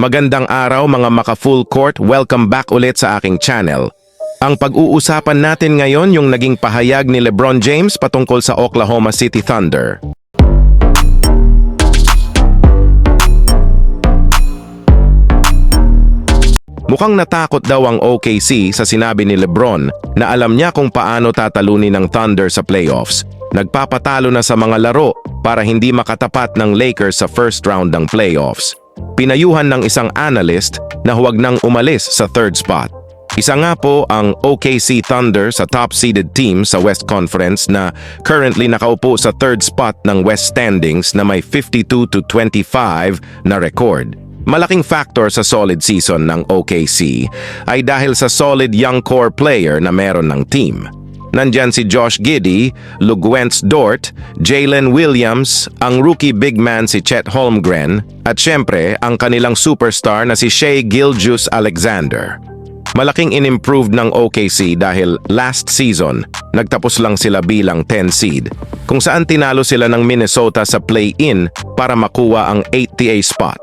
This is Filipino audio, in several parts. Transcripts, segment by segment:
Magandang araw mga maka full court, welcome back ulit sa aking channel. Ang pag-uusapan natin ngayon yung naging pahayag ni LeBron James patungkol sa Oklahoma City Thunder. Mukhang natakot daw ang OKC sa sinabi ni LeBron na alam niya kung paano tatalunin ng Thunder sa playoffs. Nagpapatalo na sa mga laro para hindi makatapat ng Lakers sa first round ng playoffs. Pinayuhan ng isang analyst na huwag nang umalis sa third spot. Isa nga po ang OKC Thunder sa top-seeded team sa West Conference na currently nakaupo sa third spot ng West standings na may 52 to 25 na record. Malaking factor sa solid season ng OKC ay dahil sa solid young core player na meron ng team. Nandyan si Josh Giddey, Luguentz Dort, Jalen Williams, ang rookie big man si Chet Holmgren, at syempre ang kanilang superstar na si Shea Gilgeous Alexander. Malaking inimproved ng OKC dahil last season, nagtapos lang sila bilang 10 seed, kung saan tinalo sila ng Minnesota sa play-in para makuha ang 8TA spot.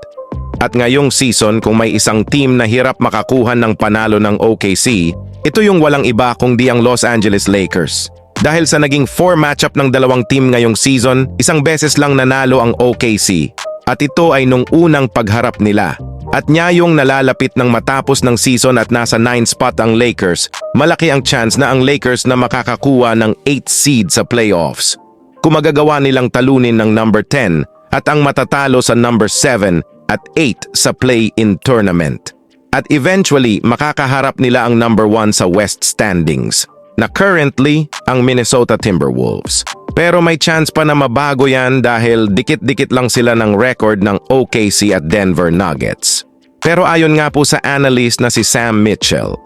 At ngayong season kung may isang team na hirap makakuha ng panalo ng OKC, ito yung walang iba kundi ang Los Angeles Lakers. Dahil sa naging 4 matchup ng dalawang team ngayong season, isang beses lang nanalo ang OKC. At ito ay nung unang pagharap nila. At niya yung nalalapit ng matapos ng season at nasa 9 spot ang Lakers, malaki ang chance na ang Lakers na makakakuha ng 8 seed sa playoffs. Kung magagawa nilang talunin ng number 10 at ang matatalo sa number 7 at 8 sa play-in tournament. At eventually, makakaharap nila ang number 1 sa West standings, na currently ang Minnesota Timberwolves. Pero may chance pa na mabago yan dahil dikit-dikit lang sila ng record ng OKC at Denver Nuggets. Pero ayon nga po sa analyst na si Sam Mitchell,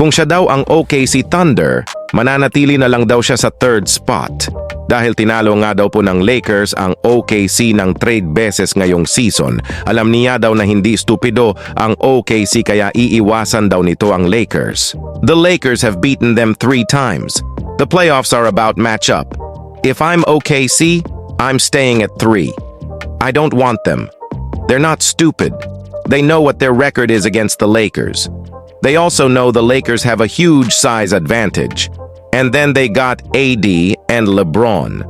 kung siya daw ang OKC Thunder, mananatili na lang daw siya sa third spot. Dahil tinalo nga daw po ng Lakers ang OKC ng trade beses ngayong season. Alam niya daw na hindi stupido ang OKC kaya iiwasan daw nito ang Lakers. The Lakers have beaten them three times. The playoffs are about matchup. If I'm OKC, I'm staying at three. I don't want them. They're not stupid. They know what their record is against the Lakers. They also know the Lakers have a huge size advantage. And then they got AD and LeBron.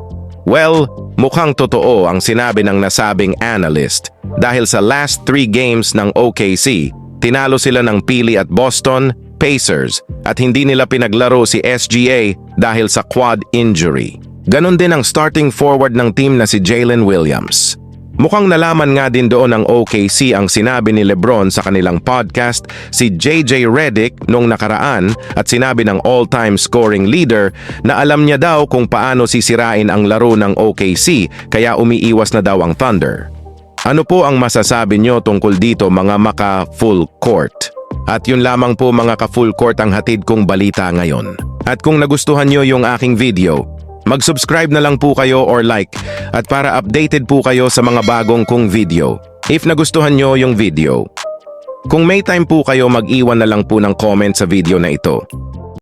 Well, mukhang totoo ang sinabi ng nasabing analyst dahil sa last three games ng OKC, tinalo sila ng Pili at Boston, Pacers at hindi nila pinaglaro si SGA dahil sa quad injury. Ganon din ang starting forward ng team na si Jalen Williams. Mukhang nalaman nga din doon ng OKC ang sinabi ni Lebron sa kanilang podcast si JJ Redick nung nakaraan at sinabi ng all-time scoring leader na alam niya daw kung paano sisirain ang laro ng OKC kaya umiiwas na daw ang Thunder. Ano po ang masasabi nyo tungkol dito mga maka full court? At yun lamang po mga ka-full court ang hatid kong balita ngayon. At kung nagustuhan nyo yung aking video, Mag-subscribe na lang po kayo or like at para updated po kayo sa mga bagong kong video. If nagustuhan nyo yung video. Kung may time po kayo mag-iwan na lang po ng comment sa video na ito.